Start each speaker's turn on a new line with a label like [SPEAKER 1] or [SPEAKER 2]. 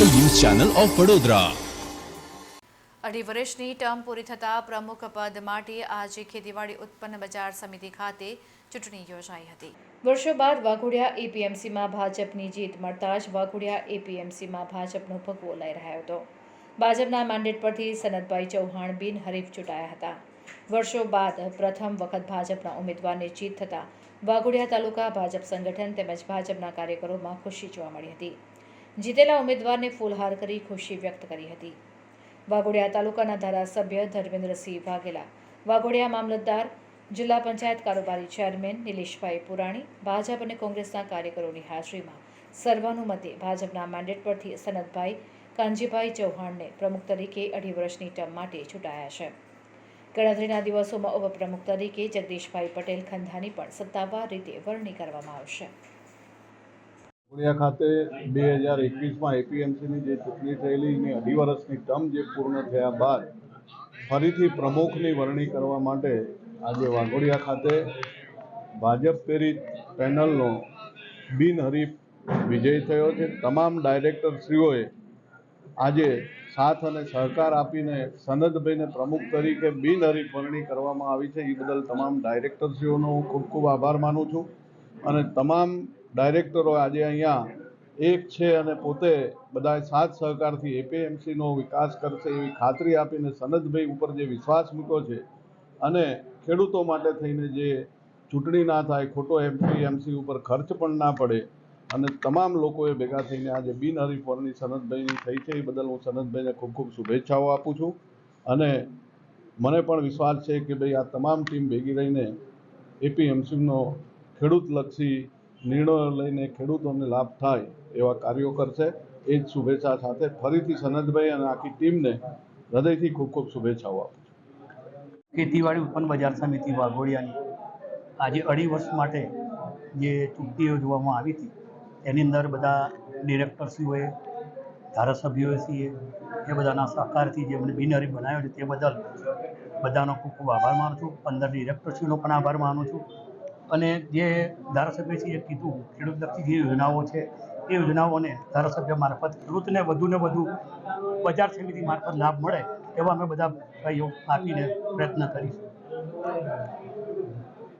[SPEAKER 1] Channel of Vadodara.
[SPEAKER 2] અઢી વર્ષની term પૂરી થતાં પ્રમુખ પદ માટે આજે ખેતીવાડી ઉત્પન્ન બજાર સમિતિ ખાતે ચૂંટણી યોજાઈ હતી. વર્ષો બાદ વાઘોડિયા એપીએમસીમાં ભાજપની જીત મળતા જ વાઘોડિયા એપીએમસીમાં ભાજપનો ભગવો લઈ રહ્યો હતો. ભાજપના મેન્ડેટ પરથી સનતભાઈ ચૌહાણ બિન હરીફ ચૂંટાયા હતા. વર્ષો બાદ પ્રથમ વખત ભાજપના ઉમેદવારની જીત થતાં વાઘોડિયા તાલુકા ભાજપ સંગઠન તેમજ ભાજપના કાર્યકરોમાં ખુશી જોવા મળી હતી. જીતેલા ઉમેદવારને ફૂલહાર કરી ખુશી વ્યક્ત કરી હતી. વાઘોડિયા તાલુકાના ધારાસભ્ય ધર્મેન્દ્રસિંહ વાઘેલા, વાઘોડિયા મામલતદાર, જિલ્લા પંચાયત કારોબારી ચેરમેન નિલેશભાઈ પુરાણી, ભાજપ અને કોંગ્રેસના કાર્યકરોની હાજરીમાં સર્વાનુમતે ભાજપના મેન્ડેટ પરથી સનતભાઈ કાનજીભાઈ ચૌહાણને પ્રમુખ તરીકે અઢી વર્ષની ટર્મ માટે ચૂંટાયા છે. ગણતરીના દિવસોમાં ઉપપ્રમુખ તરીકે જગદીશભાઈ પટેલ ખંધાની પણ સત્તાવાર રીતે વરણી કરવામાં આવશે.
[SPEAKER 3] વડિયા ખાતે બે હજાર એકવીસમાં એપીએમસીની જે ચૂંટણી થયેલી એની અઢી વર્ષની ટર્મ જે પૂર્ણ થયા બાદ ફરીથી પ્રમુખની વરણી કરવા માટે આજે વાઘોડિયા ખાતે ભાજપ પ્રેરિત પેનલનો બિનહરીફ વિજય થયો છે. તમામ ડાયરેક્ટરશ્રીઓએ આજે સાથ અને સહકાર આપીને સનદભાઈને પ્રમુખ તરીકે બિનહરીફ વરણી કરવામાં આવી છે. એ બદલ તમામ ડાયરેક્ટરશ્રીઓનો હું ખૂબ ખૂબ આભાર માનું છું. અને તમામ ડાયરેક્ટરો આજે અહીંયા એક છે અને પોતે બધા સાથ સહકારથી એપીએમસીનો વિકાસ કરશે એવી ખાતરી આપીને સનદભાઈ ઉપર જે વિશ્વાસ મૂક્યો છે અને ખેડૂતો માટે થઈને જે ચૂંટણી ના થાય, ખોટો એમપીએમસી ઉપર ખર્ચ પણ ના પડે અને તમામ લોકોએ ભેગા થઈને આજે બિનહરીફોરની સનદભાઈની થઈ છે એ બદલ હું સનદભાઈને ખૂબ ખૂબ શુભેચ્છાઓ આપું છું. અને મને પણ વિશ્વાસ છે કે ભાઈ આ તમામ ટીમ ભેગી રહીને એપીએમસીનો ખેડૂતલક્ષી નિર્ણયો લઈને ખેડૂતોને લાભ થાય એવા કાર્યો કરશે. એ જ શુભેચ્છા સાથે ફરીથી સનદભાઈ અને આખી ટીમને હૃદયથી ખૂબ ખૂબ શુભેચ્છાઓ આપું છું.
[SPEAKER 4] ખેતીવાડી ઉત્પન્ન બજાર સમિતિ વાઘોડિયાની આજે અઢી વર્ષ માટે જે ચૂંટણી યોજવામાં આવી હતી, એની અંદર બધા ડિરેક્ટરશ્રીઓએ, ધારાસભ્યોએ છીએ એ બધાના સહકારથી જે મને બિનહરી બનાવ્યો છે તે બદલ બધાનો ખૂબ ખૂબ આભાર માનું છું. પંદર ડિરેક્ટરશ્રીનો પણ આભાર માનું છું. અને જે ધારાસભ્યશ્રીએ કીધું, ખેડૂતલક્ષી જે યોજનાઓ છે, એ યોજનાઓને ધારાસભ્ય મારફત ખેડૂતને વધુને વધુ બજાર સમિતિ મારફત લાભ મળે એવા અમે બધા સહયોગ આપીને પ્રયત્ન કરીશું.